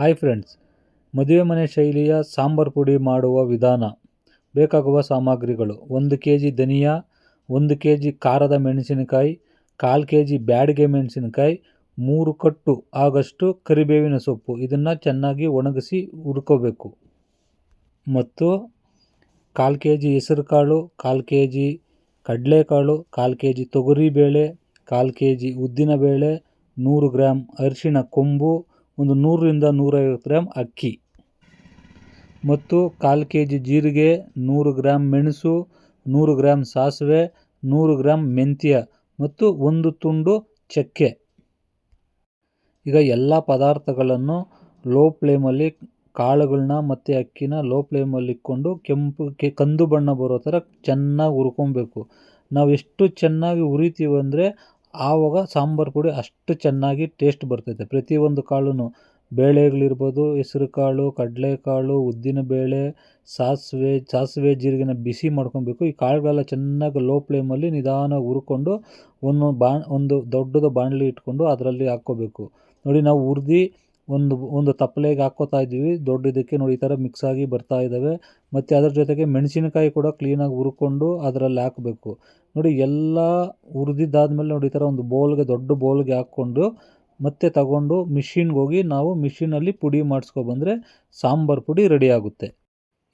Hi friends ಮದುವೆ ಮನೆ ಶೈಲಿಯ ಸಾಂಬಾರ್ ಪುಡಿ ಮಾಡುವ ವಿಧಾನ. ಬೇಕಾಗುವ ಸಾಮಗ್ರಿಗಳು. ಒಂದು ಕೆ ಜಿ ಧನಿಯಾ, ಒಂದು ಕೆ ಜಿ ಖಾರದ ಮೆಣಸಿನಕಾಯಿ, ಕಾಲು ಕೆ ಜಿ ಬ್ಯಾಡಿಗೆ ಮೆಣಸಿನಕಾಯಿ, ಮೂರು ಕಟ್ಟು ಆಗಷ್ಟು ಕರಿಬೇವಿನ ಸೊಪ್ಪು. ಇದನ್ನು ಚೆನ್ನಾಗಿ ಒಣಗಿಸಿ ಹುರ್ಕೋಬೇಕು. ಮತ್ತು ಕಾಲು ಕೆ ಜಿ ಹೆಸರುಕಾಳು, ಕಾಲು ಕೆ ಜಿ ಕಡಲೆಕಾಳು, ಕಾಲು ಕೆ ಜಿ ತೊಗರಿಬೇಳೆ, ಕಾಲು ಕೆ ಜಿ ಉದ್ದಿನಬೇಳೆ, ನೂರು ಗ್ರಾಮ್ ಅರಿಶಿಣ ಕೊಂಬು ಒಂದು ನೂರರಿಂದ ನೂರೈವತ್ತು ಗ್ರಾಮ್ ಅಕ್ಕಿ. ಮತ್ತು ಕಾಲು ಕೆ ಜಿ ಜೀರಿಗೆ, ನೂರು ಗ್ರಾಮ್ ಮೆಣಸು, ನೂರು ಗ್ರಾಮ್ ಸಾಸಿವೆ, ನೂರು ಗ್ರಾಮ್ ಮೆಂತ್ಯ ಮತ್ತು ಒಂದು ತುಂಡು ಚಕ್ಕೆ. ಈಗ ಎಲ್ಲ ಪದಾರ್ಥಗಳನ್ನು ಲೋ ಫ್ಲೇಮಲ್ಲಿ ಕಾಳುಗಳನ್ನ ಮತ್ತು ಅಕ್ಕಿನ ಲೋ ಫ್ಲೇಮಲ್ಲಿ ಇಟ್ಕೊಂಡು ಕೆಂಪು ಕೆ, ಕಂದು ಬಣ್ಣ ಬರೋ ಥರ ಚೆನ್ನಾಗಿ ಹುರ್ಕೊಬೇಕು. ನಾವು ಎಷ್ಟು ಚೆನ್ನಾಗಿ ಹುರಿತೀವಿ ಅಂದರೆ ಆವಾಗ ಸಾಂಬಾರು ಪುಡಿ ಅಷ್ಟು ಚೆನ್ನಾಗಿ ಟೇಸ್ಟ್ ಬರ್ತೈತೆ. ಪ್ರತಿಯೊಂದು ಕಾಳು ಬೇಳೆಗಳಿರ್ಬೋದು, ಹೆಸ್ರು ಕಾಳು ಕಡಲೆಕಾಳು ಉದ್ದಿನಬೇಳೆ ಸಾಸಿವೆ ಸಾಸಿವೆ ಜೀರಿಗೆನ ಬಿಸಿ ಮಾಡ್ಕೊಬೇಕು. ಈ ಕಾಳುಗಳೆಲ್ಲ ಚೆನ್ನಾಗಿ ಲೋ ಫ್ಲೇಮಲ್ಲಿ ನಿಧಾನವಾಗಿ ಹುರ್ಕೊಂಡು ಒಂದು ಬಾ, ಒಂದು ದೊಡ್ಡದು ಬಾಣಲಿ ಇಟ್ಕೊಂಡು ಅದರಲ್ಲಿ ಹಾಕ್ಕೋಬೇಕು. ನೋಡಿ ನಾವು ಹುರ್ದು ಒಂದು ಒಂದು ತಪ್ಪಲೆಗೆ ಹಾಕ್ಕೋತಾ ಇದ್ದೀವಿ. ದೊಡ್ಡದಕ್ಕೆ ನೋಡಿ ಈ ಥರ ಮಿಕ್ಸ್ ಆಗಿ ಬರ್ತಾ ಇದ್ದಾವೆ ಮತ್ತು ಅದರ ಜೊತೆಗೆ ಮೆಣಸಿನಕಾಯಿ ಕೂಡ ಕ್ಲೀನಾಗಿ ಹುರ್ಕೊಂಡು ಅದರಲ್ಲಿ ಹಾಕಬೇಕು. ನೋಡಿ ಎಲ್ಲ ಹುರಿದಿದ್ದಾದ್ಮೇಲೆ ನೋಡಿ ಈ ಥರ ಒಂದು ಬೌಲ್ಗೆ, ದೊಡ್ಡ ಬೌಲ್ಗೆ ಹಾಕ್ಕೊಂಡು ಮತ್ತೆ ತಗೊಂಡು ಮಿಷಿನ್ಗೆ ಹೋಗಿ ನಾವು ಮಿಷಿನಲ್ಲಿ ಪುಡಿ ಮಾಡಿಸ್ಕೊಬಂದರೆ ಸಾಂಬಾರು ಪುಡಿ ರೆಡಿ ಆಗುತ್ತೆ.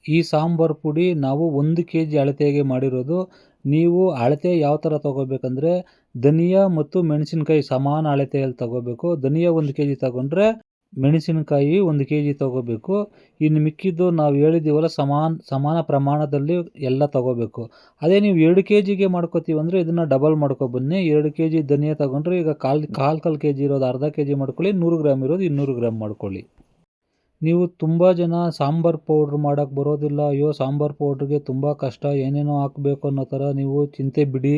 ಈ ಸಾಂಬಾರು ಪುಡಿ ನಾವು ಒಂದು ಕೆ ಜಿ ಅಳತೆಗೆ ಮಾಡಿರೋದು. ನೀವು ಅಳತೆ ಯಾವ ಥರ ತೊಗೋಬೇಕಂದ್ರೆ ಧನಿಯಾ ಮತ್ತು ಮೆಣಸಿನ್ಕಾಯಿ ಸಮಾನ ಅಳತೆಯಲ್ಲಿ ತೊಗೋಬೇಕು. ಧನಿಯಾ ಒಂದು ಕೆ ಜಿ ತಗೊಂಡ್ರೆ ಮೆಣಸಿನಕಾಯಿ ಒಂದು ಕೆ ಜಿ ತೊಗೋಬೇಕು. ಇನ್ನು ಮಿಕ್ಕಿದ್ದು ನಾವು ಹೇಳಿದ್ದೀವಲ್ಲ ಸಮಾನ ಸಮಾನ ಪ್ರಮಾಣದಲ್ಲಿ ಎಲ್ಲ ತೊಗೋಬೇಕು. ಅದೇ ನೀವು ಎರಡು ಕೆ ಜಿಗೆ ಮಾಡ್ಕೋತೀವಿ ಅಂದರೆ ಇದನ್ನು ಡಬಲ್ ಮಾಡ್ಕೊಬನ್ನಿ ಎರಡು ಕೆ ಜಿ ಧನಿಯಾ ತೊಗೊಂಡ್ರೆ ಈಗ ಕಾಲು ಕಾಲು ಕಾಲು ಕೆ ಜಿ ಇರೋದು ಅರ್ಧ ಕೆ ಜಿ ಮಾಡ್ಕೊಳ್ಳಿ. ನೂರು ಗ್ರಾಮ್ ಇರೋದು ಇನ್ನೂರು ಗ್ರಾಮ್ ಮಾಡ್ಕೊಳ್ಳಿ. ನೀವು ತುಂಬ ಜನ ಸಾಂಬಾರು ಪೌಡ್ರ್ ಮಾಡೋಕ್ಕೆ ಬರೋದಿಲ್ಲ. ಅಯ್ಯೋ, ಸಾಂಬಾರು ಪೌಡ್ರಿಗೆ ತುಂಬ ಕಷ್ಟ. ಏನೇನೋ ಹಾಕಬೇಕು ಅನ್ನೋ ಥರ ನೀವು ಚಿಂತೆ ಬಿಡಿ.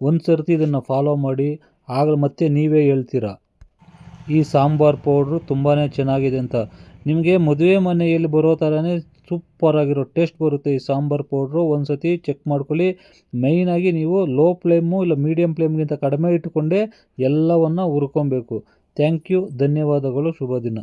ಒಂದು ಸರ್ತಿ ಇದನ್ನು ಫಾಲೋ ಮಾಡಿ. ಆಗಲಿ ಮತ್ತೆ ನೀವೇ ಹೇಳ್ತೀರಾ? ಈ ಸಾಂಬಾರು ಪೌಡ್ರು ತುಂಬಾ ಚೆನ್ನಾಗಿದೆ ಅಂತ. ನಿಮಗೆ ಮದುವೆ ಮನೆಯಲ್ಲಿ ಬರೋ ಥರನೇ ಸೂಪರಾಗಿರೋ ಟೇಸ್ಟ್ ಬರುತ್ತೆ ಈ ಸಾಂಬಾರು ಪೌಡ್ರು. ಒಂದು ಸತಿ ಚೆಕ್ ಮಾಡ್ಕೊಳ್ಳಿ ಮೇಯ್ನಾಗಿ ನೀವು ಲೋ ಫ್ಲೇಮು ಇಲ್ಲ ಮೀಡಿಯಮ್ ಫ್ಲೇಮ್ಗಿಂತ ಕಡಿಮೆ ಇಟ್ಟುಕೊಂಡೇ ಎಲ್ಲವನ್ನು ಹುರ್ಕೊಬೇಕು. ಥ್ಯಾಂಕ್ ಯು ಧನ್ಯವಾದಗಳು. ಶುಭ ದಿನ